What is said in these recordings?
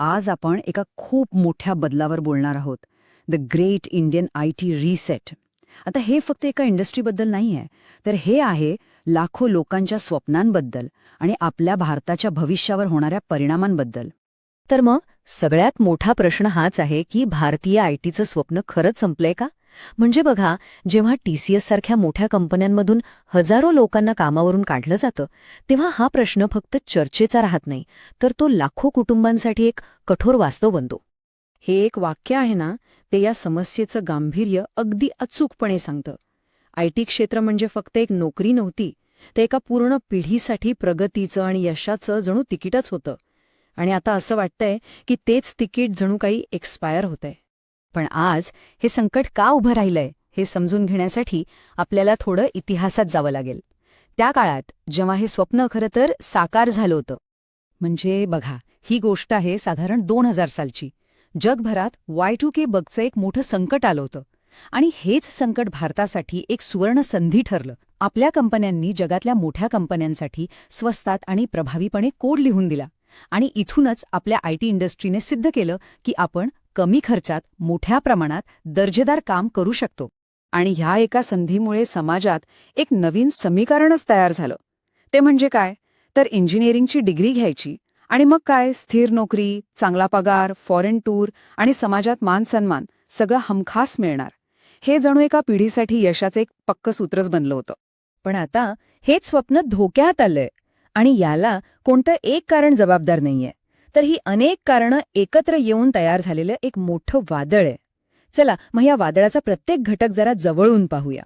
आज आपण एका खूप मोठ्या बदलावर बोलणार आहोत. The great Indian I T reset आता हे फक्त एका इंडस्ट्रीबद्दल नाही आहे तर हे आहे लाखो लोकांच्या स्वप्नांबद्दल आणि आपल्या भारताच्या भविष्यावर होणाऱ्या परिणामांबद्दल. तर मग सगळ्यात मोठा प्रश्न हाच आहे की भारतीय आयटीचं स्वप्न खरंच संपलंय का? म्हणजे बघा जेव्हा टी सी एस सारख्या मोठ्या कंपन्यांमधून हजारो लोकांना कामावरून काढलं जातं तेव्हा हा प्रश्न फक्त चर्चेचा राहत नाही तर तो लाखो कुटुंबांसाठी एक कठोर वास्तव बनतो. हे एक वाक्य आहे ना ते या समस्येचं गांभीर्य अगदी अचूकपणे सांगतं. आय टी क्षेत्र म्हणजे फक्त एक नोकरी नव्हती ते एका पूर्ण पिढीसाठी प्रगतीचं आणि यशाचं जणू तिकीटच होतं. आणि आता असं वाटतंय की तेच तिकीट जणू काही एक्सपायर होतंय. पण आज हे संकट का उभं राहिलंय हे समजून घेण्यासाठी आपल्याला थोडं इतिहासात जावं लागेल. त्या काळात जेव्हा हे स्वप्न खरं तर साकार झालं होतं. म्हणजे बघा ही गोष्ट आहे साधारण दोन हजार सालची. जगभरात वाय टू के बगचं एक मोठं संकट आलं होतं. आणि हेच संकट भारतासाठी एक सुवर्ण संधी ठरलं. आपल्या कंपन्यांनी जगातल्या मोठ्या कंपन्यांसाठी स्वस्तात आणि प्रभावीपणे कोड लिहून दिला. आणि इथूनच आपल्या आय टी इंडस्ट्रीने सिद्ध केलं की आपण कमी खर्चात मोठ्या प्रमाणात दर्जेदार काम करू शकतो. आणि ह्या एका संधीमुळे समाजात एक नवीन समीकरणच तयार झालं. ते म्हणजे काय? तर इंजिनिअरिंगची डिग्री घ्यायची. आणि मग काय? स्थिर नोकरी चांगला पगार फॉरेन टूर आणि समाजात मान सन्मान सगळं हमखास मिळणार. हे जणू एका पिढीसाठी यशाचं एक पक्क सूत्रच बनलं होतं. पण आता हेच स्वप्न धोक्यात आलंय. आणि याला कोणतं एक कारण जबाबदार नाहीये. तर ही अनेक कारणं एकत्र येऊन तयार झालेलं एक मोठं वादळ आहे. चला मग या वादळाचा प्रत्येक घटक जरा जवळून पाहूया.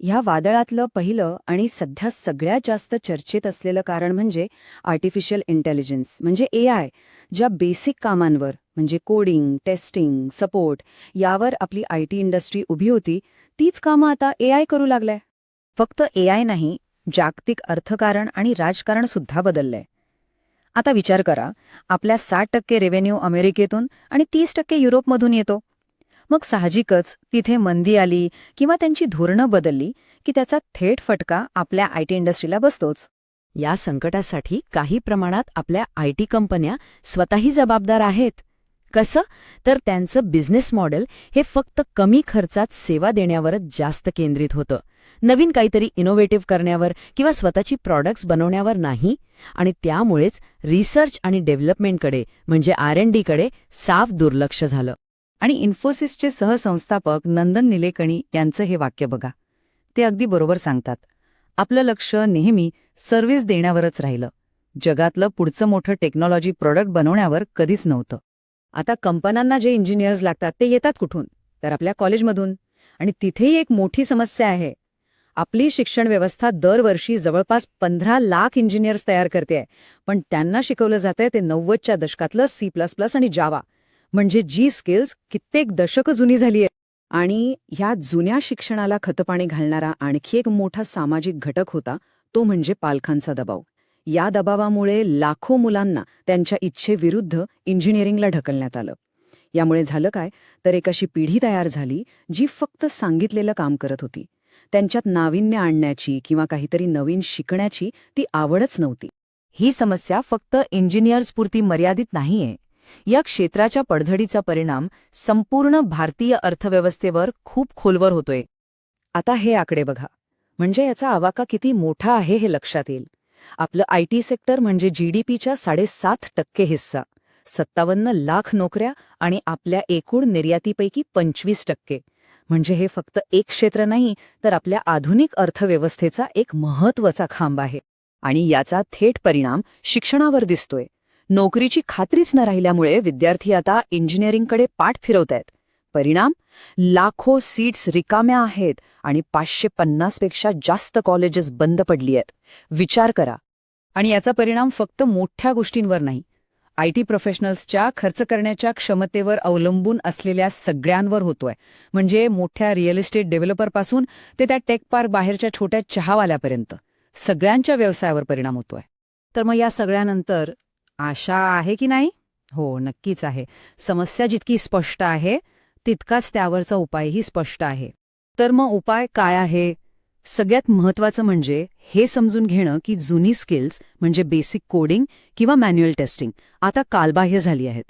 ह्या वादळातलं पहिलं आणि सध्या सगळ्यात जास्त चर्चेत असलेलं कारण म्हणजे आर्टिफिशियल इंटेलिजन्स म्हणजे ए आय ज्या बेसिक कामांवर म्हणजे कोडिंग टेस्टिंग सपोर्ट यावर आपली आय टी इंडस्ट्री उभी होती तीच कामं आता ए आय करू लागलाय. फक्त ए आय नाही जागतिक अर्थकारण आणि राजकारण सुद्धा बदललंय. आता विचार करा आपल्या साठ टक्के रेव्हेन्यू अमेरिकेतून आणि तीस टक्के युरोपमधून येतो. मग साहजिकच तिथे मंदी आली किंवा त्यांची धोरणं बदलली की त्याचा थेट फटका आपल्या आय टी इंडस्ट्रीला बसतोच. या संकटासाठी काही प्रमाणात आपल्या आय टी कंपन्या स्वतःही जबाबदार आहेत. कसं? तर त्यांचं बिझनेस मॉडेल हे फक्त कमी खर्चात सेवा देण्यावरच जास्त केंद्रित होतं. नवीन काहीतरी इनोव्हेटिव्ह करण्यावर किंवा स्वतःची प्रॉडक्ट्स बनवण्यावर नाही. आणि त्यामुळेच रिसर्च आणि डेव्हलपमेंटकडे म्हणजे आर एन डीकडे साफ दुर्लक्ष झालं. आणि इन्फोसिसचे सहसंस्थापक नंदन निलेकणी यांचं हे वाक्य बघा. ते अगदी बरोबर सांगतात. आपलं लक्ष नेहमी सर्व्हिस देण्यावरच राहिलं. जगातलं पुढचं मोठं टेक्नॉलॉजी प्रॉडक्ट बनवण्यावर कधीच नव्हतं. आता कंपन्यांना जे इंजिनियर्स लागतात ते येतात कुठून? तर आपल्या कॉलेजमधून आणि तिथेही एक मोठी समस्या आहे. आपली शिक्षण व्यवस्था दरवर्षी जवळपास पंधरा लाख इंजिनियर्स तयार करते पण त्यांना शिकवलं जातंय ते नव्वदच्या दशकातलं सी प्लस प्लस आणि जावा म्हणजे जी स्किल्स कित्येक दशकं जुनी झाली आहे आणि ह्या जुन्या शिक्षणाला खतपाणी घालणारा आणखी एक मोठा सामाजिक घटक होता तो म्हणजे पालखांचा दबाव. या दबावामुळे लाखो मुलांना त्यांच्या इच्छेविरुद्ध इंजिनिअरिंगला ढकलण्यात आलं. यामुळे झालं काय? तर एक अशी पिढी तयार झाली जी फक्त सांगितलेलं काम करत होती. त्यांच्यात नाविन्य आणण्याची किंवा काहीतरी नवीन शिकण्याची ती आवडच नव्हती. ही समस्या फक्त इंजिनियर्सपुरती मर्यादित नाहीये. या क्षेत्राच्या पडझडीचा परिणाम संपूर्ण भारतीय अर्थव्यवस्थेवर खूप खोलवर होतोय. आता हे आकडे बघा. म्हणजे याचा आवाका किती मोठा आहे हे लक्षात येईल. आपलं आय टी सेक्टर म्हणजे जीडीपीच्या साडेसात टक्के हिस्सा सत्तावन्न लाख नोकऱ्या आणि आपल्या एकूण निर्यातीपैकी पंचवीस टक्के. म्हणजे हे फक्त एक क्षेत्र नाही तर आपल्या आधुनिक अर्थव्यवस्थेचा एक महत्त्वाचा खांब आहे. आणि याचा थेट परिणाम शिक्षणावर दिसतोय. नोकरीची खात्रीच न राहिल्यामुळे विद्यार्थी आता इंजिनिअरिंगकडे पाठ फिरवतायत. परिणाम? लाखो सीट्स रिकाम्या आहेत आणि पाचशे पन्नासपेक्षा जास्त कॉलेजेस बंद पडली आहेत विचार करा. आणि याचा परिणाम फक्त मोठ्या गोष्टींवर नाही आय टी प्रोफेशनल्सच्या खर्च करण्याच्या क्षमतेवर अवलंबून असलेल्या सगळ्यांवर होतोय. म्हणजे मोठ्या रिअल इस्टेट डेव्हलपरपासून ते त्या टेक पार्क बाहेरच्या छोट्या चहावाल्यापर्यंत. सगळ्यांच्या व्यवसायावर परिणाम होतोय. तर मग या सगळ्यानंतर आशा आहे की नाही? हो नक्कीच आहे. समस्या जितकी स्पष्ट आहे तितकाच त्यावरचा उपायही स्पष्ट आहे. तर मग उपाय काय आहे? सगळ्यात महत्वाचं म्हणजे हे समजून घेणं की जुनी स्किल्स म्हणजे बेसिक कोडिंग किंवा मॅन्युअल टेस्टिंग आता कालबाह्य झाली आहेत.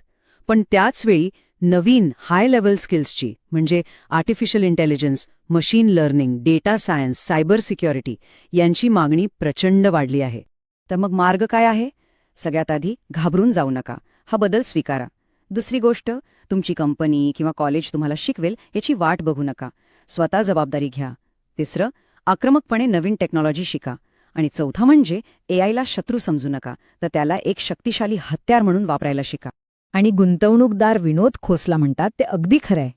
पण त्याचवेळी नवीन हाय लेवल स्किल्सची म्हणजे artificial intelligence machine learning data science cyber security यांची मागणी प्रचंड वाढली आहे. तर मग मार्ग काय आहे? सगळ्यात आधी घाबरून जाऊ नका. हा बदल स्वीकारा. दुसरी गोष्ट तुमची कंपनी किंवा कॉलेज तुम्हाला शिकवेल याची वाट बघू नका. स्वतः जबाबदारी घ्या. तिसरं आक्रमकपणे नवीन टेक्नॉलॉजी शिका. आणि चौथा म्हणजे एआयला शत्रू समजू नका तर त्याला एक शक्तिशाली हत्यार म्हणून वापरायला शिका. आणि गुंतवणूकदार विनोद खोसला म्हणतात ते अगदी खरंय.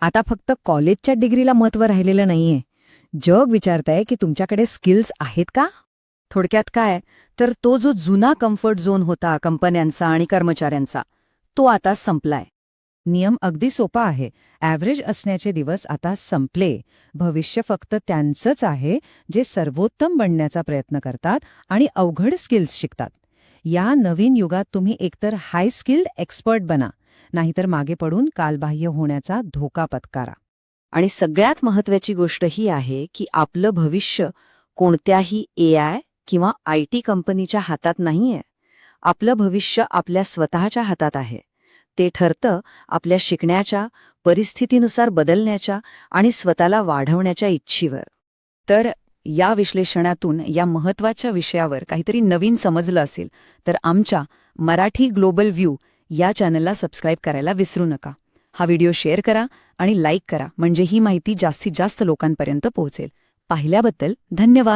आता फक्त कॉलेजच्या डिग्रीला महत्त्व राहिलेलं नाहीये. जग विचारतंय की तुमच्याकडे स्किल्स आहेत का? थोडक्यात काय? तर तो जो जुना कम्फर्ट झोन होता कंपन्यांचा आणि कर्मचाऱ्यांचा तो आता संपलाय. नियम अगदी सोपा आहे. ॲव्हरेज असण्याचे दिवस आता संपले. भविष्य फक्त त्यांचंच आहे जे सर्वोत्तम बनण्याचा प्रयत्न करतात आणि अवघड स्किल्स शिकतात. या नवीन युगात तुम्ही एकतर हाय स्किल्ड एक्सपर्ट बना नाहीतर मागे पडून कालबाह्य होण्याचा धोका पत्कारा. आणि सगळ्यात महत्वाची गोष्ट ही आहे की आपलं भविष्य कोणत्याही एआय किंवा आय टी कंपनीच्या हातात नाहीये. आपलं भविष्य आपल्या स्वतःच्या हातात आहे. ते ठरतं आपल्या शिकण्याच्या परिस्थितीनुसार बदलण्याच्या आणि स्वतःला वाढवण्याच्या इच्छेवर. तर या विश्लेषणातून या महत्त्वाच्या विषयावर काहीतरी नवीन समजलं असेल तर आमच्या मराठी ग्लोबल व्ह्यू या चॅनलला सबस्क्राईब करायला विसरू नका. हा व्हिडिओ शेअर करा आणि लाईक करा म्हणजे ही माहिती जास्तीत जास्त लोकांपर्यंत पोहोचेल. पाहिल्याबद्दल धन्यवाद.